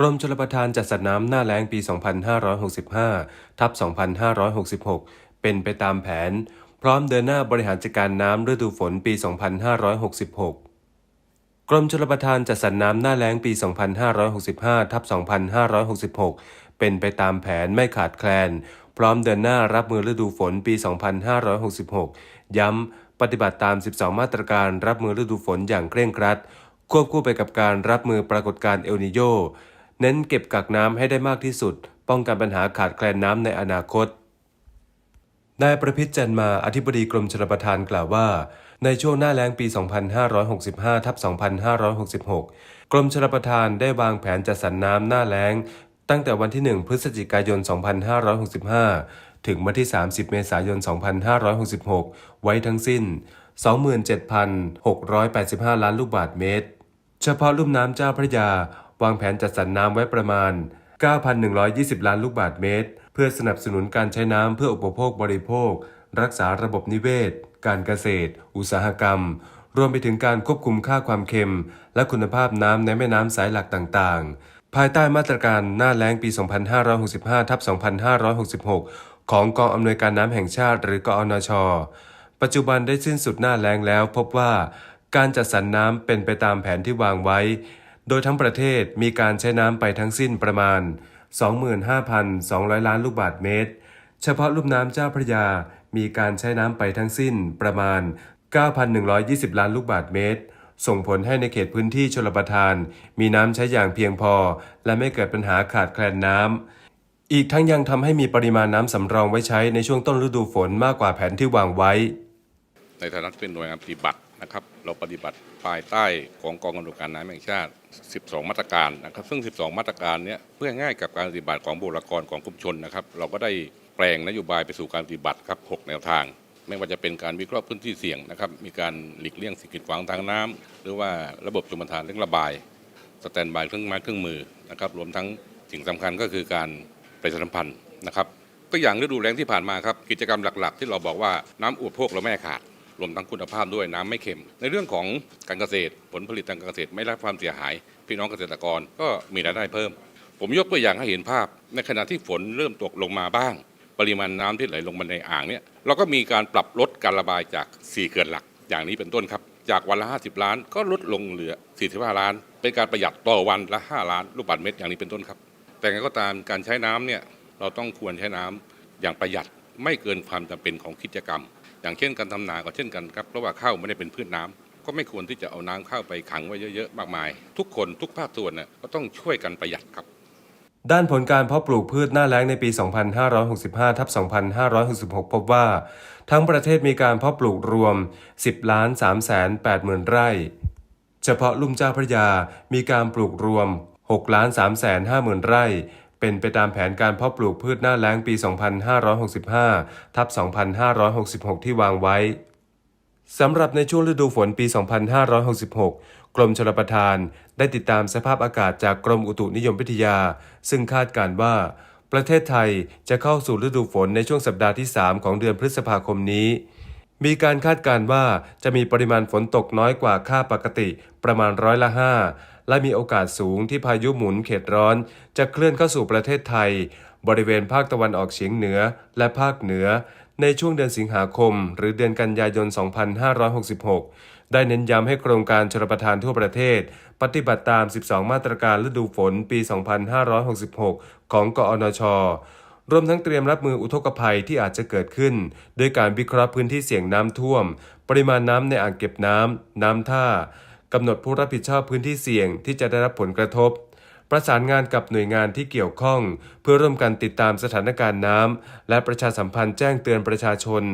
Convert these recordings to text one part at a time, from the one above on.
กรมชลประทานจัดสรรน้ำหน้าแล้งปี 2565 ทับ 2566 เป็นไปตามแผน พร้อมเดินหน้าบริหารจัดการน้ำฤดูฝนปี 2566 กรมชลประทานจัดสรรน้ำหน้าแล้งปี 2565 ทับ 2566 เป็นไปตามแผนไม่ขาดแคลน พร้อมเดินหน้ารับมือฤดูฝนปี 2566 ย้ำปฏิบัติตาม 12 มาตรการรับมือฤดูฝนอย่างเคร่งครัดควบคู่ไปกับการรับมือปรากฏการณ์เอลนิโย เน้นเก็บกักน้ำให้ได้มากที่สุด ป้องกันปัญหาขาดแคลนน้ำในอนาคตนายประพิษจันมาอธิบดีกรมชลประทานกล่าวว่า ในช่วงหน้าแล้งปี 2565ทับ2566 กรมชลประทานได้วางแผนจัดสรรน้ำหน้าแล้ง ตั้งแต่วันที่ 1 พฤศจิกายน 2565 ถึงวันที่ 30 เมษายน 2566 ไว้ทั้งสิ้น 27,685 ล้านลูกบาศก์เมตร เฉพาะลุ่มน้ำเจ้าพระยา วางแผนจัดสรรน้ำไว้ประมาณ 9,120 ล้านลูกบาศก์เมตร เพื่อสนับสนุนการใช้น้ำเพื่ออุปโภคบริโภค รักษาระบบนิเวศ การเกษตร อุตสาหกรรม รวมไปถึงการควบคุมค่าความเค็ม และคุณภาพน้ำในแม่น้ำสายหลักต่างๆ ภายใต้มาตรการหน้าแล้งปี 2565ทับ2566 ของกองอำนวยการน้ำแห่งชาติหรือกอนช ปัจจุบันได้สิ้นสุดหน้าแล้งแล้ว พบว่าการจัดสรรน้ำเป็นไปตามแผนที่วางไว้ โดยทั้งประเทศมีการใช้น้ำไปทั้งสิ้นประมาณ 25,200 ล้านลูกบาศก์เมตร เฉพาะลุ่มน้ำเจ้าพระยา มีการใช้น้ำไปทั้งสิ้นประมาณ 9,120 ล้านลูกบาศก์เมตร ส่งผลให้ในเขตพื้นที่ชลประทาน มีน้ำใช้อย่างเพียงพอ และไม่เกิดปัญหาขาดแคลนน้ำอีกทั้งยังทำให้มีปริมาณน้ำสำรองไว้ใช้ในช่วงต้นฤดูฝนมากกว่าแผนที่วางไว้ ในฐานะที่เป็นหน่วยงานปฏิบัติ นะครับเราปฏิบัติภายใต้ของกองกำลังการน้ำแห่งชาติ 12 มาตรการนะครับ ซึ่ง 12 มาตรการเนี้ยเพื่อง่ายกับการปฏิบัติของบุคลากรของกรมชนนะครับ เราก็ได้แปลงนโยบายไปสู่การปฏิบัติครับ 6 แนวทาง ไม่ว่าจะเป็นการวิเคราะห์พื้นที่เสี่ยงนะครับ มีการหลีกเลี่ยงสิ่งกีดขวางทางน้ำหรือว่าระบบชลประทานเรื่องระบาย สแตนบายเครื่องไม้เครื่องมือนะครับรวมทั้งสิ่งสำคัญก็คือการประชาสัมพันธ์นะครับก็อย่างฤดูแล้งที่ผ่านมาครับกิจกรรมหลัก ๆ ที่เราบอกว่าน้ำอุปโภคเราไม่ขาด รวมทั้งคุณภาพด้วยน้ำไม่เค็ม ในเรื่องของการเกษตร ผลผลิตทางการเกษตรไม่รับความเสียหาย พี่น้องเกษตรกรก็มีรายได้เพิ่ม ผมยกตัวอย่างให้เห็นภาพ ในขณะที่ฝนเริ่มตกลงมาบ้าง ปริมาณน้ำที่ไหลลงมาในอ่างเนี่ยเราก็มีการปรับลดการระบายจาก 4เขื่อนหลัก อย่างนี้เป็นต้นครับ จากวันละ 50 ล้านก็ลดลงเหลือ 45 ล้าน เป็นการประหยัดต่อวันละ 5 ล้านลูกบาศก์เมตรอย่างนี้เป็นต้นครับ แต่ไงก็ตามการใช้น้ำเนี่ยเราต้องควรใช้น้ำอย่างประหยัดไม่เกินความจำเป็นของกิจกรรม อย่างเช่นการทำนาก็เช่นกันครับเพราะว่าข้าวไม่ได้เป็นพืชน้ำก็ไม่ควรที่จะเอาน้ำเข้าไปขังไว้เยอะๆมากมาย ทุกคนทุกภาคส่วนน่ะก็ต้องช่วยกันประหยัดครับด้านผลการเพาะปลูกพืชหน้าแล้งในปี 2565 ทับ 2566 พบว่า ทั้งประเทศมีการเพาะปลูกรวม 10 ล้าน3แสน8หมื่นไร่ เฉพาะลุ่มเจ้าพระยา มีการปลูกรวม 6 ล้าน3แสน5หมื่นไร่ เป็นไปตามแผนการเพาะปลูกพืชหน้าแล้งปี 2565 ทับ 2566 ที่วางไว้สำหรับในช่วงฤดูฝนปี 2566 กรมชลประทานได้ติดตามสภาพอากาศจากกรมอุตุนิยมวิทยา ซึ่งคาดการณ์ว่า ประเทศไทยจะเข้าสู่ฤดูฝนในช่วงสัปดาห์ที่ 3 ของเดือนพฤษภาคมนี้ มีการคาดการณ์ว่าจะมีปริมาณฝนตกน้อยกว่าค่าปกติประมาณร้อยละ5 และมีโอกาสสูงที่พายุหมุนเขตร้อน จะเคลื่อนเข้าสู่ประเทศไทย บริเวณภาคตะวันออกเฉียงเหนือและภาคเหนือ ในช่วงเดือนสิงหาคม หรือเดือนกันยายน 2566 ได้เน้นย้ำให้โครงการชลประทานทั่วประเทศ ปฏิบัติตาม 12 มาตรการฤดูฝนปี 2566 ของกอนชรวมทั้งเตรียมรับมืออุทกภัยที่อาจจะเกิดขึ้น โดยการวิเคราะห์พื้นที่เสี่ยงน้ำท่วม ปริมาณน้ำในอ่างเก็บน้ำ น้ำท่า กำหนดผู้รับผิดชอบพื้นที่เสี่ยงที่จะได้รับผลกระทบ ประสานงานกับหน่วยงานที่เกี่ยวข้อง เพื่อร่วมกันติดตามสถานการณ์น้ำและประชาสัมพันธ์แจ้งเตือนประชาชน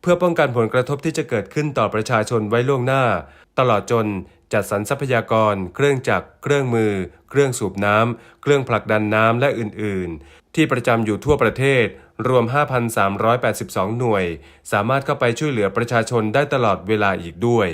เพื่อป้องกันผลกระทบที่จะเกิดขึ้นต่อประชาชนไว้ล่วงหน้า ตลอดจนจัดสรรทรัพยากร เครื่องจักร เครื่องมือ เครื่องสูบน้ำ เครื่องผลักดันน้ำ และอื่น ๆ ที่ประจำอยู่ทั่วประเทศ รวม 5,382 หน่วย สามารถเข้าไปช่วยเหลือประชาชนได้ตลอดเวลาอีกด้วย